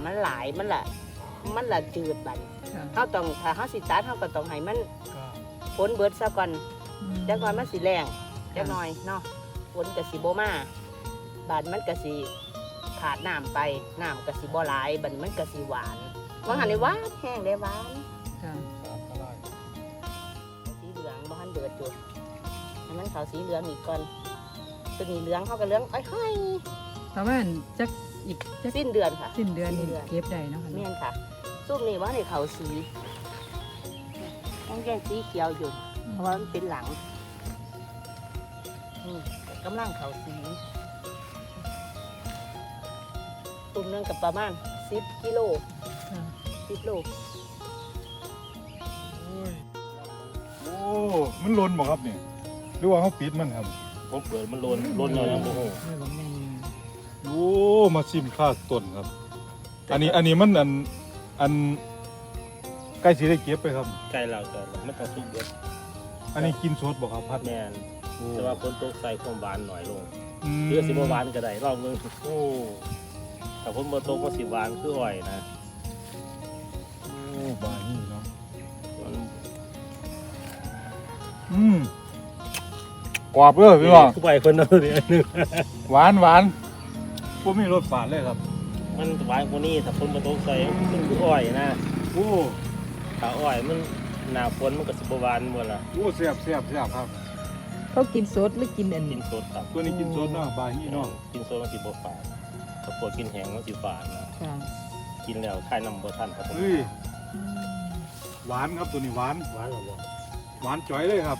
ำมันหลายมันละมันละจืดบัดค่ะเฮาต้องถ้าเฮาสิตัดเฮาก็ต้องให้มันก็ฝนเบิดซะก่อนอืมจักหน่อยมันสิแรงจักหน่อยเนาะฝนก็สิบ่มาบาดมันก็สิขาดน้ำไปน้ำก็สิบ่หลายบัดมันก็สิหวานว่าหันได้หวานแห้งได้หวานค่ะสามก็ได้สีเหลืองบ่ทันเบิดอยู่ให้มันเขาสีเหลืองอีกก่อนตัวนี้เหลืองเขาก็เหลืองอ้อย ประมาณจักอีกจักๆสิ้นเดือนค่ะ สิ้นเดือนสิ้นี่นเดือน เก็บได้เนาะค่ะแม่นค่ะซุ่มนี่ว่าในเขาสีต้องแยกสีเขียวอยู่ เพราะว่ามันเป็นหลังอืมกำลังเขาสีตุ่มหนึงกับประมาณสิบกิโลค่ะสิบโลโอ้ยโอ้มันลนบ่ครับเนี่ยหรือว่าเขาปิดมันครับ ผมเปิดมันโลนโลนเรายังบ่ฮู้นี่บ่แม่นโอ้มาชิมข้าวต้นครับ อันนี้อันนี้มันอันอันใกล้สิได้เก็บไปครับใกล้แล้วแต่มันต้องสุกเบิดอันนี้กินสดบ่ครับพัดแม่นโอ้แต่ว่าฝนตกใส่ความหวานหน่อยลงมเพื่อสิบ่หวานก็ได้ลองเบิ่งโอ้ถ้าฝนบ่ตกก็สิหวานคืออ้อยนะโอ้บานี่เนาะมันอืมกรอบเลยพี่น้องคือไปเพิ่นเอาเนี่ยนึงหวานหวาน พวกมีรสฝาดเลยครับ มันหวานกว่านี้ถ้าฝนบ่ตกใส่มันคืออ้อยนะโอ้ถ้าอ้อยมันหน้าฝนมันก็สิบ่หวานหมดล่ะโอ้แซ่บแซ่บแซ่บครับ เขากินสดหรือกินอันกินี้นสดครับตัวนี้กินสดเนาะบานี่เนาะกินสดมันสิบ่ฝาดถ้าปวดกินแห้งมันสิฝาดนะค่ะกินแล้วคายน้ำบ่ทันครับผมเฮ้ยอืมหวานครับตัวนี้หวาน หวานแล้วบ่หวานจ่อยเลยครับ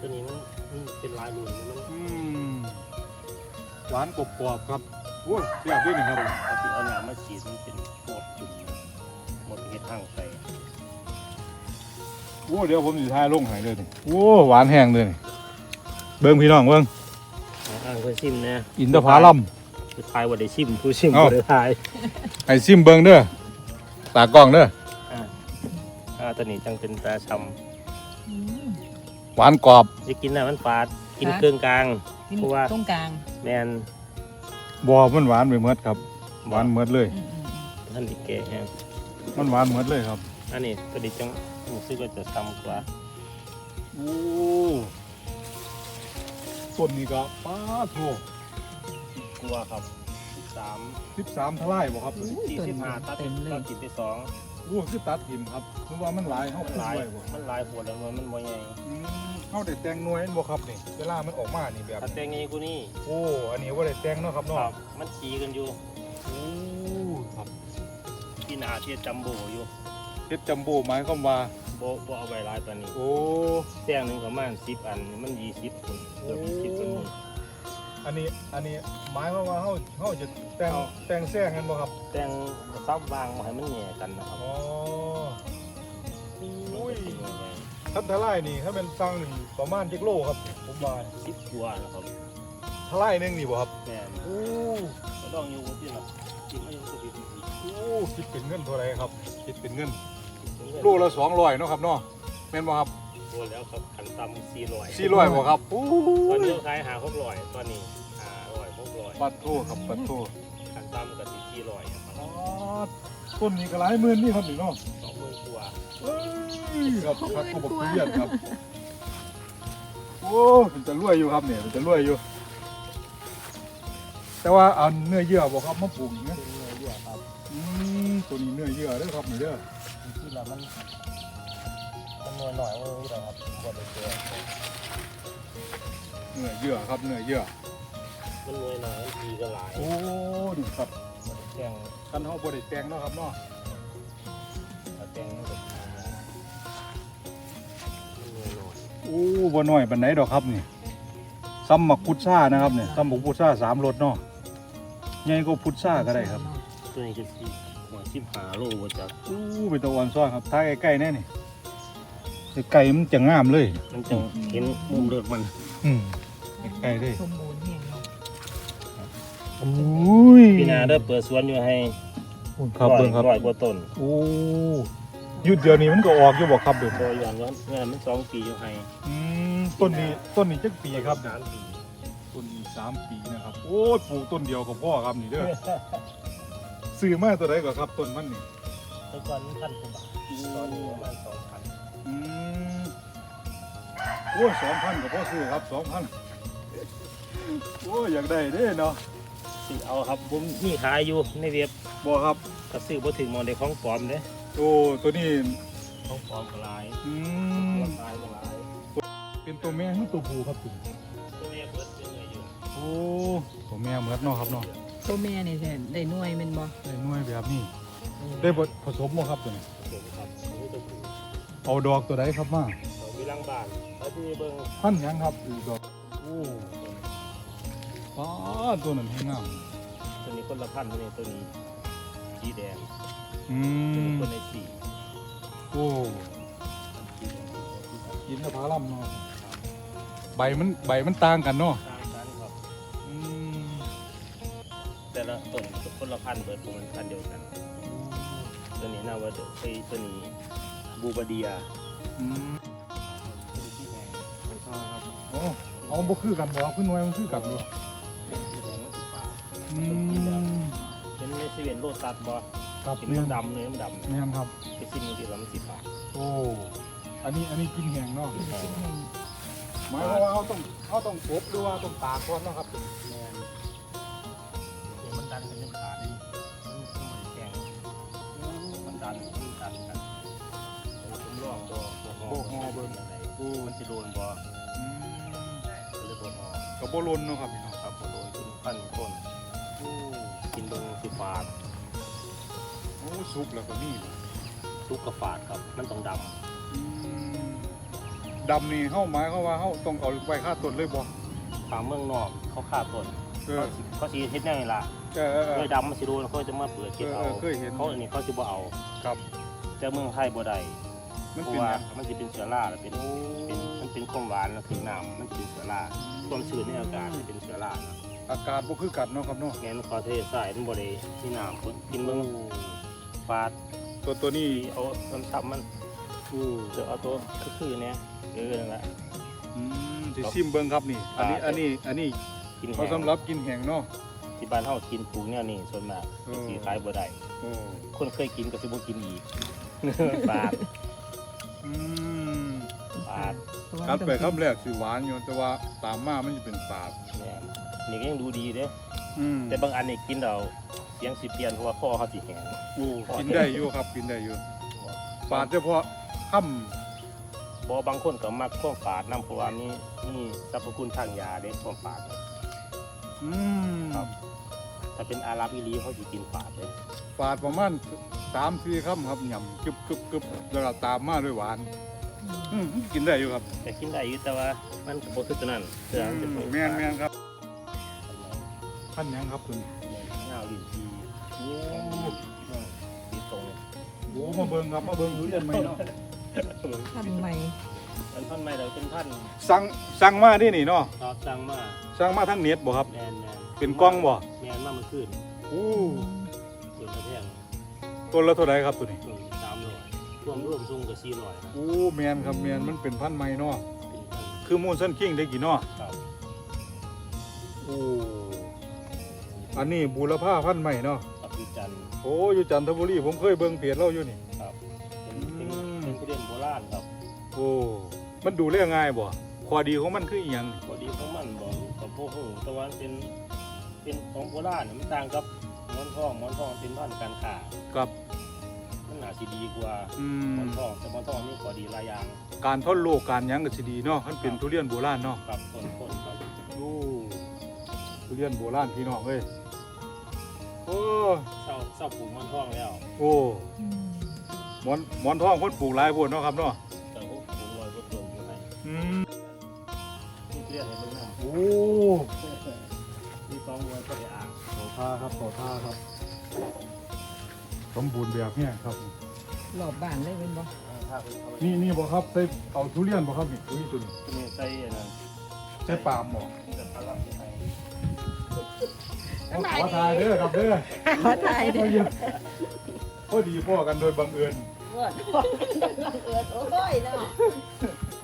ตัวนี้มันมันเป็นลายรุ่นมันอืมหวานกรอบๆครับ โอ้ยแซ่บด้วยนี่ครับเอาที่เอาหนามาฉีดมันเป็นโคตรจุ่มหมดเห็ดทางใส่โอ้เดี๋ยวผมสิทายลงให้เลยนี่โอ้หวานแห้งเลยนี่เบิ่งพี่น้องเบิ่งอ่างเพื่อชิมนะอินทผลัมผู้ชายว่าได้ชิมผู้ชิมเอ้า บ่ได้ทายให้ซิมเบิ่งเด้อตากล้องเด้ออ่าตัวนี้จังเป็นตาชอืม หวานกรอบำจะกินน่ะมันฝาดกินฮะ เครื่องกลาง กินเพราะว่า ตรงกลาง แมน บ่มันหวานไปหมดครับ หวานหมดเลยอืมอืมท่านอีกแก่แฮงมันหวานหมดเลยครับอันนี้ตัวนี้จังรู้สึกว่าจะซ้ำกว่าโอ้ต้นนี้ก็ป้าโถกลัวครับสาม13ทลายบ่ครับ สี่สิบห้าตัดเต็มเลตัยดกินไปสอง โอ้คือตัดหิมครับเพราะว่ามันหลายเฮามันปลูหกลายไว้บ่มันหลายหัวแล้วมันบ่ใหญ่อืมเฮาได้แต่งหน่วยเห็นบ่ครับนี่เวลามันออกมานี่แบบถ้าแต่งงี้กูนี่โอ้อันนี้ว่าได้แต่งเนาะครับเนาะครับมันขี่กันอยู่โอ้ครับพี่นาเทียจัมโบอยู่เฮ็ดจัมโบ้หมายความว่าโบโบเอาไว้หลายตอนนี้ โอ้แท่งหนึ่งประมาณสิบอัน มันยี่สิบคนเกือบยี่สิบคนหมด อันนี้อันนี้หมายความว่าเฮาเฮาจะแต่งเอา แต่งแซงกันบ่ครับแท่งซับวางมาให้มันแหย่กันนะครับอ๋ออุ้ยมันจะเป็นยังไงทันทลายนี่ถ้าเป็นสั่งนี่ประมาณจักโลครับผมว่าสิบกว่านะครับทลายหนึงนี่บ่ครับแม่นโอ้ก็ต้องอยู่ที่น่ะกินไม่ยังสุดที่โอ้คิดเป็นเงินเท่าไหร่ครับคิดเป็นเงินลูโลละ200เนาะครับเนาะแม่นบ่ครับ ตัวแล้วครับขันต่ำสี่ร้อย400บ่ครับโอ้ตอนยนี้ขายหาหกร้อยตอนนี้หาร้อยหกร้อยปัดโทครับปัดโทขันต่ำกับสี่ร้อยครับอ๋อต้นนี้ก็หลายหมื่นนี่ครับนี่เนาะสองหมื่นกว่าเอ้ยครับครับก็บอกทุเรียนครับโอ้มันจะรวยอยู่ครับเนี่ยมันจะรวยอยู่ แต่ว่าเอาเนื้อเยื่อบอกครับมาปลูกอีกนะเป็นเนื้อเยอะครับอืมตัวนี้เนื้อเยื่อเด้อครับนี่เด้อที่เรามัน มันน้อยหน่อยว่าที่เราครับบดเจอเนื้อเยื่อครับเนื้อเยื่อมันน้อยหน่อยมันดีก็หลายโอ้นี่ครับแข่งกันเฮาบ่ได้แต่งเนาะครับเนาะถ้าแข่งมันก็มันน้อยหน่อยโอ้บ่น้อยปานไหนดอกครับนี่ซ้ำมักพุทรานะครับเนี่ยซ้ำบักพุทราสามรสเนาะใหญ่กว่าพุทราก็ได้ครับตัวนี้ก็สิหัวชิมหาโลว่าจะอู้เป็นตะวันซ้อนครับท้ายใกล้ๆแน่นี่ ไก่มันจะงามเลย มันจะเห็นมุมเลือดมัน อืมใกล้ๆเลยสมบูรณ์แห่งเนาะโอ้ยพี่นาได้เปิดสวนอยู่ให้ครับเบิ่งครับร้อยกว่าต้นโอ้หยุดเดียวนี้มันก็ออกอยู่บ่ครับเบิ่งตัวอย่างนั้นงานมันสองปีอยู่ให้อืมต้นนี้ต้นนี้จักปีครับสามปีต้นนี้สามปีนะครับ โอ้ยปลูกต้นเดียวกับพ่อครับนี่เด้อซื้อมาตัวใดก่อนครับต้นมันนี่แต่ก่อนมันพันกว่าบาทตอนนี้ประมาณสองพัน อืมโอ้ยสองพันกับพ่อซื้อครับสองพันโอ้ยอยากได้เด้เนาะซื้อเอาครับผมมีขายอยู่ในเว็บบ่ครับก็ซื้อบ่ถึงหมองได้ของปลอมเด้โอ้ตัวนี้ของปลอมก็หลายอืขมองขายก็หลายเป็นตัวแม่หรือตัวผู้ครับคุณตัวนี้เบิดเป็นไงอยู่โอ้ตัวแม่เหมือนเนาะครับเนาะตัวแม่นี่แท้ได้หน่วยแม่นบ่ได้หน่วยแบบนี้ได้บดผสมบ่ครับตัวนี้ผมครับอันนี้ตัวผู้ เอาดอกตัวใดครับมาเขามีรังบ้านเขาที่เบิ่งพันหยังครับอีกดอกโอ้ป้าดตัวนั้นให้งามตัวนี้คนละพันตัวนี้ตัวนี้สีแดงอืตัวนี้มคนในสีโอ้กินแล้วพาล่ำเนาะใบมันใบมันต่างกันเนาะต่างกันครับ อืมแต่ละต้นคนละพันเบิดผมมันพันเดียวกัน ตัวนี้น่าว่าเดไอ้ตัวนี้ บูบาเดียอืมตัวนี้ที่แดงมันชอบครับโอ้เอาบ่คือกันบ่ขึ้นหน่วยมันคือกันบ่ที่แดงมันสีฟ้าอืมเป็นในเซเว่นโลตัสบอครับเป็นแม่นดำเนื้อมันดำแม่นครับไปซิมมันสีแล้วมันสีฟ้าโอ้อันนี้อันนี้กินแห้งเนาะกินแห้งหมายความว่าเขาต้องเขาต้องอบหรือว่าต้องตากก่อนเนาะครับแม บ่บ่ฮอบ่เบิ่งอะไรกูมันจะโดนบ่อืมหรือบ่ฮอกับบ่ลนเนาะครับพี่น้องครับบ่โดนกินพันคนโอ้กินเบิ่งสิฝาดโอ้สุกแล้วก็มีบ่ซุกกระฝาดครับ มันต้องดอืมดำนี่เฮาหมายความว่าเฮาต้องเอาไว้ค่าต้นเลยบ่ำตามเมืองนอกเขาฆ่าต้นเออเขาสิเขาสิเฮ็ดแนวนี้ล่ะเออเออเอเลอยดำมันสิโดนเขาจะมาเปิดเก็บเอาเออเออเคยเห็น เขาอันนี้เขาสิบ่เอา ครับ แต่เมืองไทยบ่ได้ มันเพราะเป็นว่าหยังมันสิเป็นเชื้อราแล้วเป็นโอ้เป็นมันเป็นความหวานแล้วถึงน้ำมันสิเป็นเชื้อราความชื้นในอากาศมันเป็นเชื้อรานะอากาศบ่คือกันเนาะครับเนาะงั้นขอเทศใส่มันบ่ได้ที่น้ำคนกินเบิ่งฟาดตัวตัวนี้ที่เอาน้ำซับมันโอ้เดี๋ยวเอาตัวคือๆเนี่ยเออนั่นแหละ อืมสิซิมเบิ่งครับนี่ อันนี้อันนี้อันนี้กินเขาแห้งสำหรับกินแห้งเนาะ ที่บ้านเฮากินปลูกเนี่ยนี่ส่วนมากเออสิขายบ่ได้ โอ้คนเคยกินก็สิบ่กินอีกฟาด อืมฟาดเพราะว่าครับมันไปต้องคำแรกสิหวานอยู่แต่ว่าตามมามันจะเป็นฝาดเนี่ยนี่ก็ยังดูดีเด้อืมแต่บางอันนี่กินเราเสียงสิเปลี่ยนเพราะว่าคอเขาสิแข็งโอ้กินได้อยู่ครับ กินได้อยู่ฝาดเฉพาะค่บอบางคนก็มักข้อฝาดน้ำเพราะว่านี่นี่สรรพคุณทางยาเด้ข้อฝาดำอืมครับถ้าเป็นอาราบิลีเขาจะกินฝาดเลยฝาดประมาณ สามสี่คำครับหย่ำกึบกึบกึบแล้วก็ตามมาด้วยหวานอืมกินได้อยู่ครับแต่กินได้อยู่แต่ว่ามันก็บ่คือตัวนั้นเสื้อมันจะเป็นแมนแมนครับพันหยังครับคุณเงาลิ้นจีโอ้สีตรงโหมาเบิ่งครับมาเบิ่งดูเรียนไหมเนาะทำไมมันท่อนไม้เราเป็นท่านสั่งสั่งมาที่นี่เนาะตอบสั่งมาสั่งมาทั้งเน็ตบ่ครับแมนแมนเป็นกล้องบ่แมนมามันขึ้นโอ้ส่วนกระแทง ต้นละเท่าไหร่ครับตัวนี้ส่วนสามร้อยรวมรวมซุ่งกับสี่ร้อยนะโอ้แมนครับแมนมันเป็นพันธุ์ใหม่เนาะเป็นพันคือมูนซันคิงได้กี่เนาะครับโอ้อันนี้บูรพาพันธุ์ใหม่เนาะกับวิจันทร์โอ้อยู่จันทบุรีผมเคยเบิ่งเพจเราอยู่นี่ครับเป็นเป็นอืมเป็นผู้เรียนโบราณครับโอ้มันดูเรื่องง่ายบ่ข้อดีของมันคืออหยังพอดีของมันบอกกับพวกหูแต่ว่าเป็นเป็นของโบราณน่ะมันต่างกับห มอนทองหมอนทองเป็นพันธุ์การค้ากับมันน่าสิดีกว่าอืหมมอนทองแต่หมอนทองนี่ขอดีหลายอย่างการทอดโลกการหยังก็สิดีเนาะมันเป็นทุเรียนโบราณเนาะกับคนคนครับโอ้ทุเรียนโบราณพี่น้องเอ้ยโอ้เศร้าเศร้าปลูกหมอนทองแล้วโอ้หมอนหมอนทองคนปลูกหลายพวกเนาะครับเนาะแต่พวกปลูกลอยพวกต้นอยู่ไหนอืมนี่เรียกให้เบิ่งน้ำโอ้ มีกองมวยก็ได้อ่างต่อ ท่าครับต่อท่าครับ สมบูรณ์แบบเนี้ยครับหลอบบ้านเลยเป็นบ่ถ้าเป็นเอานี่นี่บ่ครับใส่เอาทุเรียนบ่ครับนี่ทุเรียนตัวนี้นี่ใส่อันนั้นใส่ปาล์มบ่แต่พลังที่ไหนขอทายเด้อครับเด้อขอถ่ายเด้อพอดีพ่อกันโดยบังเอิญเอิดเอิดโอ้ยเนาะ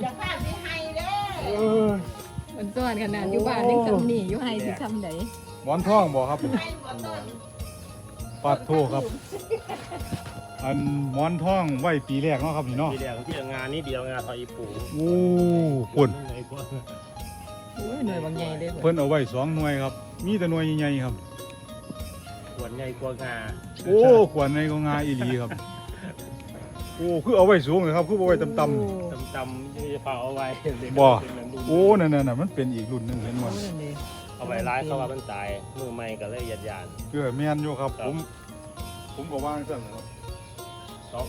อย่าพลาดสิให้เด้เออ มันซ่อนขนาดอยู่บ้านยังทำนี่อยู่ให้สิทำไหน หมอนทองบ่ครับให้บ่ต้นปาดโทครับ อันหมอนทองไว้ปีแรกเนาะครับนี่เนาะ ทีเดียวที่งานนี้เดียวงานทออีปูโอ้ปุ่นไอ้พวกโอ้ยหน่วยบางใหญ่เลยเพิ่นเอาไว้สองหน่วยครับ มีแต่หน่วยใหญ่ๆครับ ขวดใหญ่กว่างาโอ้ขวานในก็งาอีหลีครับ โอ้คือเอาไว้สูงเลยครับคือเอาไว้ต่ำตำตำที่เผาเอาไว้ๆบ่โอ้นั่นน่ะมันเป็นอีกรุ่นหนึงเห็นบ่ เอาไว้ร้ายเขาว่ามันตายมือใหม่ก็เลยหยัดยาน เออแม่นอยู่ครับ ครับ ผม ผมก็วางซั่นครับสอง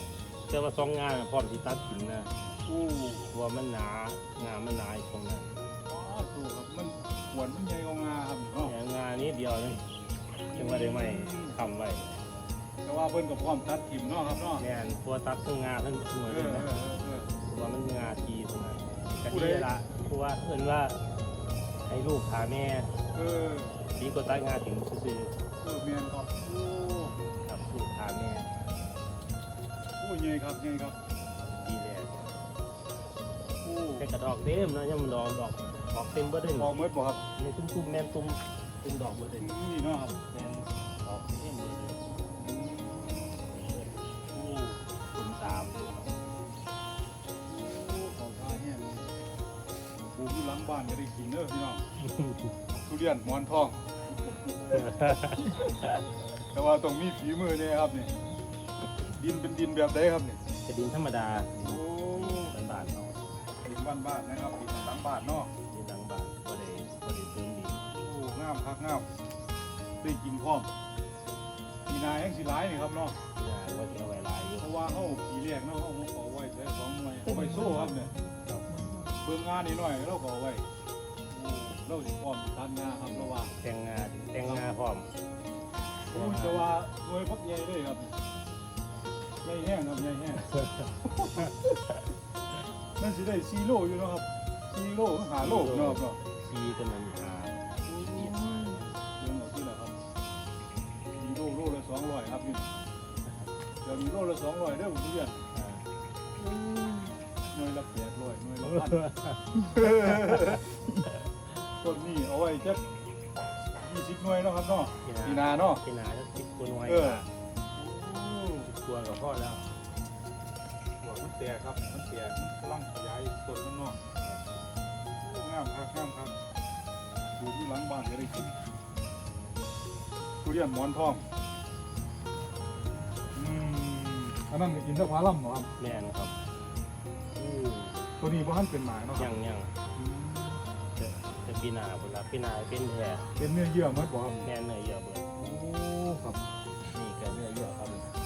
เชื่อว่าสองงานพร้อมที่ตัดสินนะโอ้ว่ามันหนางานมันหนาอีกตรงนั้นอ๋อถูกครับมันขวานมันใหญ่กว่างาครับเนาะแต่งานนี้เดียวนึงยังไม่ได้ไม่ทำไว้แต่ว่าเพิ่นก็พร้อมตัดทิ่มเนาะครับเนาะแน่นพวตัดทั้งงานทั้งเหมือนเอกัอนเอนะอเออเออว่ามันงาทีตรงนั้นกะผู้ทีใดละเพราะว่าเอิ้นว่า ให้ลูกพาแม่เออดีกว่าตัดงานถึงซื่อเออแม่นครับโอ้ๆกับลูกพาแม่โอ้ใหญ่ครับใหญ่ครับดีแลโอ้แต่กระดอกเต็มนะยังมันดอกดอกดอกเต็มเบิดเลยพอเมิดบ่ครับในตุ้มๆแม่นตุ้มตุ้มดอกเบิดเลยนี่เนาะครับแม่นดอกเต็มเบิดเลยโอ้ตุ้มสามของทาแห้งปลูกอยู่หลังบ้านก็ได้กินเด้อพี่น้อง ทุเรียนหมอนทอง แต่ว่าต้องมีฝีมือเนี่ยครับนี่ดินเป็นดินแบบใดครับนี่จะดินธรรมดาโอ้ดินบานๆเนาะดินบ้านๆนะครับดินหลังบ้านเนาะดินหลังบานก็ได้ก็ได้เติมดินโอ้งามคักงามได้กินพร้อมปีนาแห้งสิหลายนี่ครับเนาะงานก็จะเอาไว้หลายอยู่เพราะว่าเฮาปีแรกเนาะเฮาเอาไว้แค่สองหน่วยเอาไว้โซ่ครับเนี่ยเบิ่งงานนิดหน่อยเราก็เอาไว้โอ้ เราสิพร้อมทันงานครับเราว่าแต่งงานแต่งงานพร้อมโอ้แต่ว่าหน่วยพักใหญ่เลยครับใหญ่แห้งครับใหญ่แห้งนั่นสิได้4โลอยู่เนาะครับ4โลถึง5โลเนาะครับเนาะซีก็มันหาเรื่องเอาที่ละครับ4โลโลละ200ครับนี่เดี๋ยวนี้โลละ200เด้อผมเรียนอ่าหน่วยละ800หน่วยละพัน ต้นนี้เอาไว้จัก20หน่วยเนาะครับเนาะพี่ปีนานาเนาะพี่นาจะติดคนไว้เออกลัวกับพ่อแล้วหัวมันแตกครับมันแตกมันกำลังขยายต้นมันเนาะโอ้งามครับงามครับปลูกอยู่หลังบ้านก็ได้กินทุเรียนหมอนทองอืมอันนั้นก็อินทผลัมเหรอครับแม่นครับอืมตัวนี้บ่ทันเป็นหมายเนาะคยัรับงยังอืมจะ ปีหนาพุ่นละปีหนาเป็นแท้เป็นเนื้อเยื่อมัดบ่คแม่เนื้อเยื่อเบิดโอ้ครับนี่ก็เนื้อเยื่อครับ